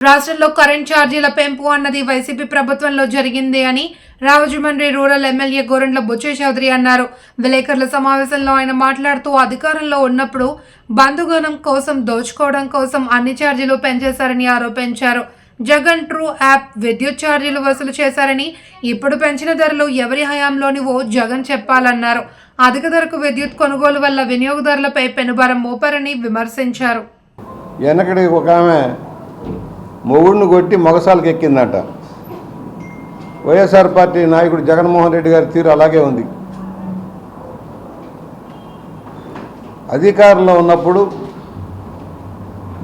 రాష్ట్రంలో కరెంట్ ఛార్జీల పెంపు అన్నది వైసీపీ ప్రభుత్వంలో జరిగింది అని రాజమండ్రి రూరల్ ఎమ్మెల్యే గోరంట్ల బుచ్చే చౌదరి అన్నారు. విలేకరుల సమావేశంలో ఆయన మాట్లాడుతూ అధికారంలో ఉన్నప్పుడు బంధుగణం కోసం దోచుకోవడం కోసం అన్ని ఛార్జీలు పెంచేశారని ఆరోపించారు. జగన్ ట్రూ యాప్ విద్యుత్ ఛార్జీలు వసూలు చేశారని ఇప్పుడు పెంచిన ధరలు ఎవరి హయాంలోనివో జగన్ చెప్పాలన్నారు. అధిక ధరకు విద్యుత్ కొనుగోలు వల్ల వినియోగదారులపై పెనుభారం మోపారని విమర్శించారు. వెనకడి ఒక ఆమె మొగుడిని కొట్టి మొగసాలకు ఎక్కిందట. వైఎస్ఆర్ పార్టీ నాయకుడు జగన్మోహన్ రెడ్డి గారి తీరు అలాగే ఉంది. అధికారంలో ఉన్నప్పుడు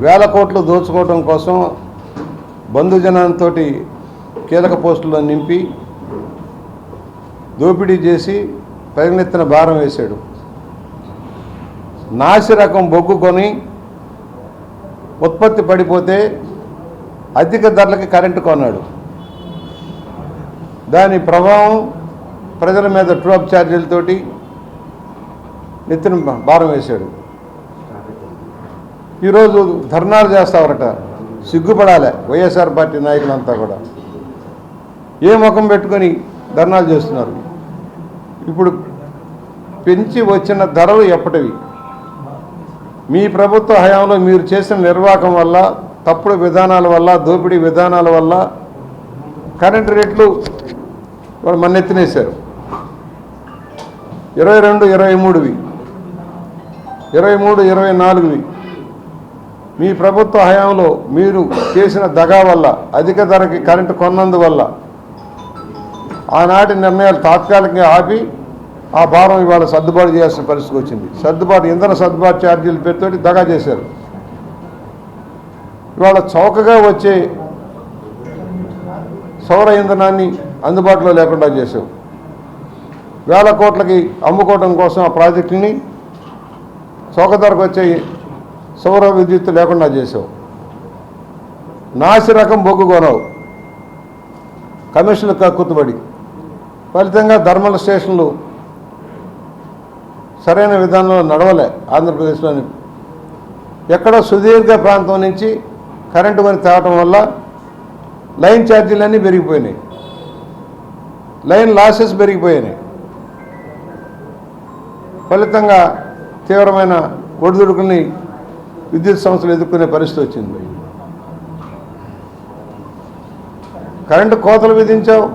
వేల కోట్లు దోచుకోవడం కోసం బంధుజనంతో కీలక పోస్టులను నింపి దోపిడీ చేసి ప్రజలెత్తిన భారం వేశాడు. నాసి రకం బొగ్గు కొని ఉత్పత్తి పడిపోతే అధిక ధరలకి కరెంటు కొన్నాడు. దాని ప్రభావం ప్రజల మీద ట్రూఅప్ ఛార్జీలతోటి నెత్తిన భారం వేశాడు. ఈరోజు ధర్నాలు చేస్తావరట సిగ్గుపడాలి వైఎస్ఆర్ పార్టీ నాయకులంతా కూడా. ఏ ముఖం పెట్టుకొని ధర్నాలు చేస్తున్నారు? ఇప్పుడు పెంచి వచ్చిన ధరలు ఎప్పటివి? మీ ప్రభుత్వ హయాంలో మీరు చేసిన నిర్వాహకం వల్ల తప్పుడు విధానాల వల్ల దోపిడీ విధానాల వల్ల కరెంటు రేట్లు వాళ్ళు మన్నెత్తినేశారు. ఇరవై రెండు ఇరవై మూడువి. ఇరవై మూడు ఇరవై నాలుగువి. మీ ప్రభుత్వ హయాంలో మీరు చేసిన దగా వల్ల అధిక ధరకి కరెంటు కొన్నందువల్ల ఆనాటి నిర్ణయాలు తాత్కాలికంగా ఆపి ఆ భారం ఇవాళ సర్దుబాటు చేయాల్సిన పరిస్థితి వచ్చింది. సర్దుబాటు ఇంధన సర్దుబాటు ఛార్జీలు పెట్టుతోటి దగా చేశారు. ఇవాళ చౌకగా వచ్చే సౌర ఇంధనాన్ని అందుబాటులో లేకుండా చేసావు వేల కోట్లకి అమ్ముకోవడం కోసం ఆ ప్రాజెక్టుని చౌక ధరకు వచ్చే సౌర విద్యుత్ లేకుండా చేసావు నాసి రకం బొగ్గు కొనవు. కమిషన్లు కక్కుతుబడి ఫలితంగా ధర్మల స్టేషన్లు సరైన విధానంలో నడవలే ఆంధ్రప్రదేశ్లోని. ఎక్కడో సుదీర్ఘ ప్రాంతం నుంచి కరెంటు కొని తేవటం వల్ల లైన్ ఛార్జీలన్నీ పెరిగిపోయినాయి. లైన్ లాసెస్ పెరిగిపోయినాయి. ఫలితంగా తీవ్రమైన ఒడిదుడుకుని విద్యుత్ సంస్థలు ఎదుర్కొనే పరిస్థితి వచ్చింది. కరెంటు కోతలు విధించావు